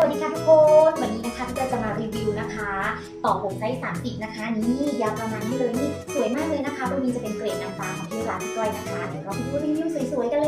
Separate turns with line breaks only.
สวัสดีค่ะทุกคนวันนี้นะคะพี่ก้จะมารีวิวนะคะต่อผมไซส์30 นะคะ นี่ยาวประมาณนี้เลยนี่สวยมากเลยนะคะตัวนี้จะเป็นเกรดนางฟ้าของที่ร้านพี่ก้อยนะคะเดี๋ยวเราไปดูรีวิวสวยๆกันเลย